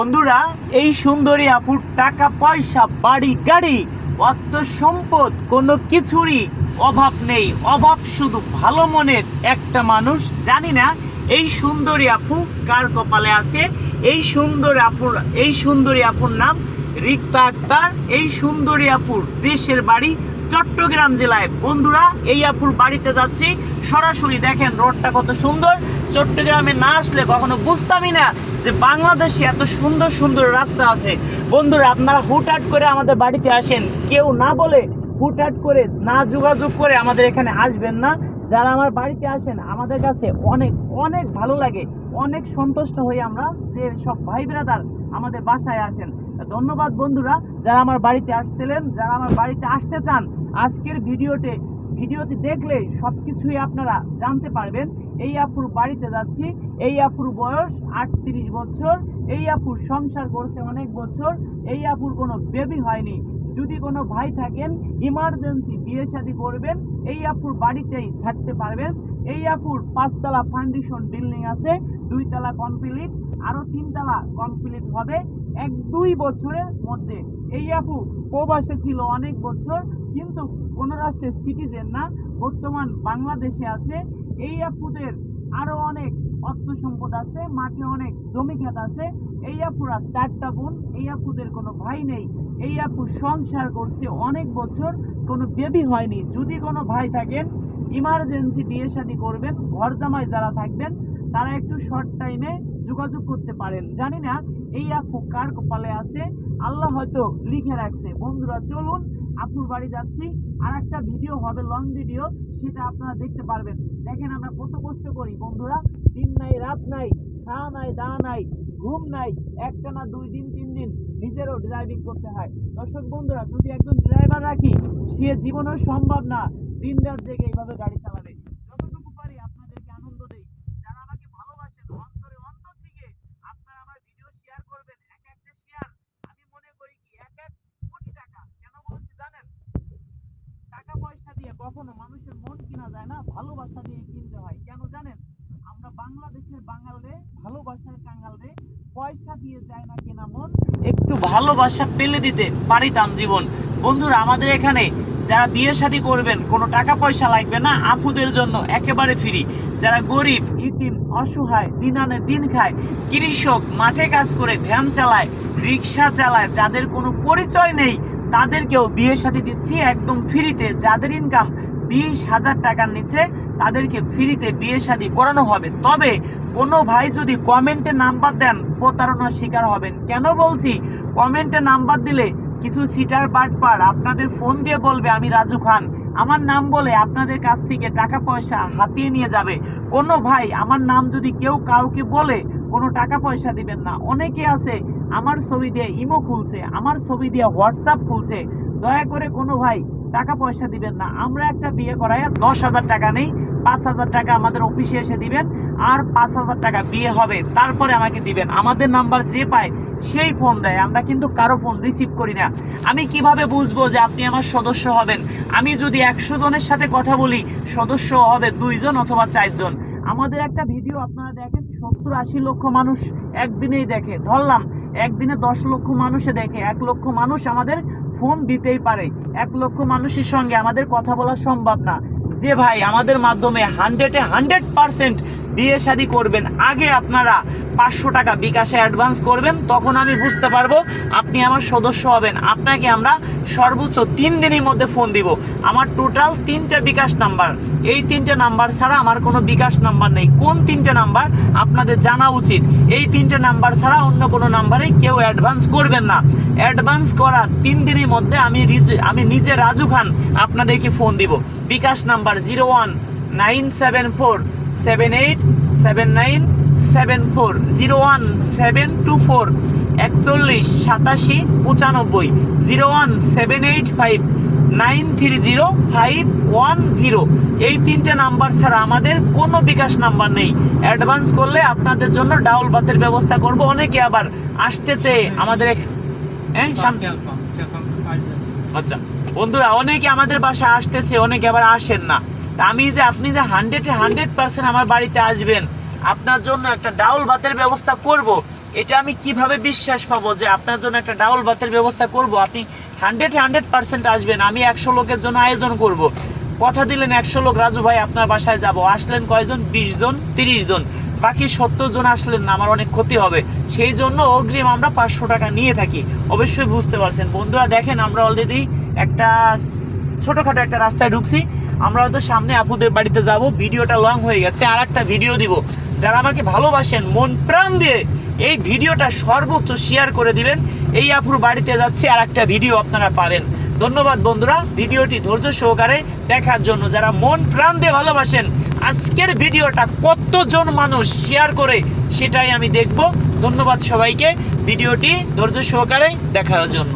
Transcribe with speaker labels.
Speaker 1: বন্ধুরা, এই সুন্দরী আপুর টাকা, পয়সা, বাড়ি, গাড়ি, অর্থ সম্পদ কোনো কিছুরই অভাব নেই। অভাব শুধু ভালো মনের একটা মানুষ, জানি না এই সুন্দরী আপু কার কপালে আছে। এই সুন্দর আপুর, এই সুন্দরী আপুর নাম রিক্তা আক্তার। এই সুন্দরী আপুর দেশের বাড়ি চট্টগ্রাম জেলায়। বন্ধুরা, এই আপুর বাড়িতে যাচ্ছি। সরাসরি দেখেন রোডটা কত সুন্দর। চট্টগ্রামে না আসলে কখনো বুঝতামই না যে বাংলাদেশে এত সুন্দর সুন্দর রাস্তা আছে। বন্ধুরা, আপনারা হুটহাট করে আমাদের বাড়িতে আসেন। কেউ না বলে হুটহাট করে, না যোগাযোগ করে আমাদের এখানে আসবেন না। যারা আমার বাড়িতে আসেন, আমাদের কাছে অনেক অনেক ভালো লাগে। অনেক সন্তুষ্ট হই আমরা যে সব ভাই ব্রাদার আমাদের বাসায় আসেন। ধন্যবাদ বন্ধুরা, যারা আমার বাড়িতে আসছিলেন, যারা আমার বাড়িতে আসতে চান, আজকের ভিডিওতে ভিডিওতে দেখলে সব কিছুই আপনারা জানতে পারবেন। এই আপুর বাড়িতে যাচ্ছি। এই আপুর বয়স আটত্রিশ বছর। এই আপুর সংসার করছে অনেক বছর। এই আপুর কোনো বেবি হয়নি। যদি কোনো ভাই থাকেন ইমার্জেন্সি বিয়ে শাদী করবেন, এই আপুর বাড়িতেই থাকতে পারবেন। এই আপুর পাঁচতলা ফাউন্ডেশন বিল্ডিং আছে। দুইতলা কমপ্লিট আরও তিনতলা কমপ্লিট হবে। এক দুই বছরের মধ্যে। এই আপু প্রবাসে ছিল অনেক বছর, কিন্তু কোনো রাষ্ট্রের সিটিজেন না, বর্তমান বাংলাদেশে আছে। এই আপুদের আরও অনেক অর্থ সম্পদ আছে, মাঠে অনেক জমি ক্ষেত আছে। এই আপুরা চারটা বোন, এই আপুদের কোনো ভাই নেই। এই আপু সংসার করছে অনেক বছর, কোনো বেবি হয়নি। যদি কোনো ভাই থাকেন ইমার্জেন্সি বিয়ে শাদী করবেন, ঘর জামাই যারা থাকবেন, তারা একটু শর্ট টাইমে যোগাযোগ করতে পারেন। জানি না এই আপু কার কপালে আছে। আল্লাহ হয়তো লিখে রাখছে। বন্ধুরা, চলুন আপুর বাড়ি যাচ্ছি। আর একটা ভিডিও হবে লং ভিডিও সেটা আপনারা দেখতে পারবেন। দেখেন আমরা কত কষ্ট করি, বন্ধুরা। দিন নাই, রাত নাই খাওয়া নাই দাওয়া নাই, ঘুম নাই, একটা না দুই দিন, তিন দিন নিজেরও ড্রাইভিং করতে হয়। দর্শক, বন্ধুরা, যদি একজন ড্রাইভার রাখি, সে জীবনেও সম্ভব না। দিন রাত জেগে এইভাবে গাড়ি চালাবে যতটুকু পারি আপনাদেরকে আনন্দ দেই যারা আমাকে ভালোবাসেন অন্তরে অন্তর থেকে আপনারা আমার ভিডিও শেয়ার করবেন এক একটা শেয়ার আমি মনে করি কি এক এক কোটি টাকা কেন বলছি জানেন টাকা পয়সা দিয়ে কখনো মানুষের মন কিনা যায় না, ভালোবাসা দিয়ে কিনতে হয়। কেন জানেন? আমরা বাংলাদেশের বাঙাল রে, ভালোবাসার কাঙ্গাল রে, পয়সা দিয়ে যায় না কেনা মন। একটু ভালোবাসা পেলে দিতে পারিতাম জীবন। বন্ধুরা, আমাদের এখানে যারা বিয়ে শাদী করবেন, কোনো টাকা পয়সা লাগবে না, আপুদের জন্য একেবারে ফ্রি যারা গরিব, ইতিম, অসহায় দিন আনে দিন খায়, কৃষক, মাঠে কাজ করে, ভ্যান চালায়, রিক্সা চালায়, যাদের কোনো পরিচয় নেই তাদেরকেও বিয়ে শাদী দিচ্ছি একদম ফ্রিতে। যাদের ইনকাম বিশ হাজার টাকার নিচে, তাদেরকে ফ্রিতে বিয়ে শাদী করানো হবে। তবে কোনো ভাই যদি কমেন্টে নাম্বার দেন, প্রতারণার শিকার হবেন। কেন বলছি? কমেন্টে নাম্বার দিলে কিছু সিটার বাটপার আপনাদের ফোন দিয়ে বলবে, আমি রাজু খান। আমার নাম বলে আপনাদের কাছ থেকে টাকা পয়সা হাতিয়ে নিয়ে যাবে। কোনো ভাই, আমার নাম যদি কেউ কাউকে বলে কোনো টাকা পয়সা দিবেন না। অনেকে আছে, আমার ছবি দিয়ে ইমো খুলছে, আমার ছবি দিয়ে হোয়াটসঅ্যাপ খুলছে। দয়া করে কোনো ভাই টাকা পয়সা দিবেন না। আমরা একটা বিয়ে করাই দশ হাজার টাকা নেই, পাঁচ হাজার টাকা আমাদের অফিসে এসে দিবেন, আর পাঁচ হাজার টাকা বিয়ে হবে, তারপরে আমাকে দিবেন। আমাদের নাম্বার যে পায়, সেই ফোন দেয়। আমরা কিন্তু কারও ফোন রিসিভ করি না। আমি কীভাবে বুঝব যে আপনি আমার সদস্য হবেন? আমি যদি একশো জনের সাথে কথা বলি সদস্য হবে দুইজন অথবা চারজন। আমাদের একটা ভিডিও আপনারা দেখেন, সত্তর আশি লক্ষ মানুষ একদিনেই দেখে। ধরলাম, একদিনে দশ লক্ষ মানুষে দেখে, এক লক্ষ মানুষ আমাদের ফোন দিতেই পারে। এক লক্ষ মানুষের সঙ্গে আমাদের কথা বলা সম্ভব না। যে ভাই, আমাদের মাধ্যমে হান্ড্রেডে হান্ড্রেড পার্সেন্ট বিয়ে শাদী করবেন, আগে আপনারা পাঁচশো টাকা বিকাশে অ্যাডভান্স করবেন, তখন আমি বুঝতে পারব আপনি আমার সদস্য হবেন। আপনাকে আমরা সর্বোচ্চ তিন দিনের মধ্যে ফোন দিব। আমার টোটাল তিনটে বিকাশ নাম্বার এই তিনটে নাম্বার ছাড়া আমার কোনো বিকাশ নাম্বার নেই। কোন তিনটে নাম্বার আপনাদের জানা উচিত। এই তিনটে নাম্বার ছাড়া অন্য কোনো নাম্বারে কেউ অ্যাডভান্স করবেন না। অ্যাডভান্স করা তিন দিনের মধ্যে আমি আমি নিজে রাজু খান আপনাদেরকে ফোন দিব। BKash number zero one nine seven four seven eight seven nine seven four zero one seven two four একচল্লিশ সাতাশি পঁচানব্বই zero one seven eight five nine three zero five one zero এই তিনটে নাম্বার ছাড়া আমাদের কোনো বিকাশ number নেই। Advance করলে আপনাদের জন্য ডাউল ভাতের ব্যবস্থা করব। অনেকে আবার আসতে চেয়ে আমাদের হ্যাঁ আচ্ছা বন্ধুরা অনেকে আমাদের বাসায় আসতেছে অনেকে আবার আসেন না। আমি যে আপনি যে হান্ড্রেডে হান্ড্রেড পার্সেন্ট আমার বাড়িতে আসবেন, আপনার জন্য একটা ডাউল ভাতের ব্যবস্থা করব। এটা আমি কীভাবে বিশ্বাস পাবো যে আপনার জন্য একটা ডাউল ভাতের ব্যবস্থা করব? আপনি হান্ড্রেড হান্ড্রেড পার্সেন্ট আসবেন, আমি একশো লোকের জন্য আয়োজন করব। কথা দিলেন একশো লোক, রাজু ভাই আপনার বাসায় যাব। আসলেন কয়জন? বিশ জন, তিরিশ জন। বাকি সত্তর জন আসলেন না, আমার অনেক ক্ষতি হবে। সেই জন্য অগ্রিম আমরা পাঁচশো টাকা নিয়ে থাকি। অবশ্যই বুঝতে পারছেন। বন্ধুরা দেখেন আমরা অলরেডি একটা ছোটখাটো একটা রাস্তায় ঢুকছি। আমরা হয়তো সামনে আপুদের বাড়িতে যাব, ভিডিওটা লং হয়ে গেছে আর একটা ভিডিও দিব। যারা আমাকে ভালোবাসেন, মন প্রাণ দিয়ে এই ভিডিওটা সর্বোচ্চ শেয়ার করে দিবেন। এই আপুর বাড়িতে যাচ্ছে আর একটা ভিডিও আপনারা পাবেন। ধন্যবাদ বন্ধুরা, ভিডিওটি ধৈর্য সহকারে দেখার জন্য যারা মন প্রাণ দিয়ে ভালোবাসেন, আজকের ভিডিওটা কতজন মানুষ শেয়ার করে সেটাই আমি দেখব। ধন্যবাদ সবাইকে, ভিডিওটি ধৈর্য সহকারে দেখার জন্য।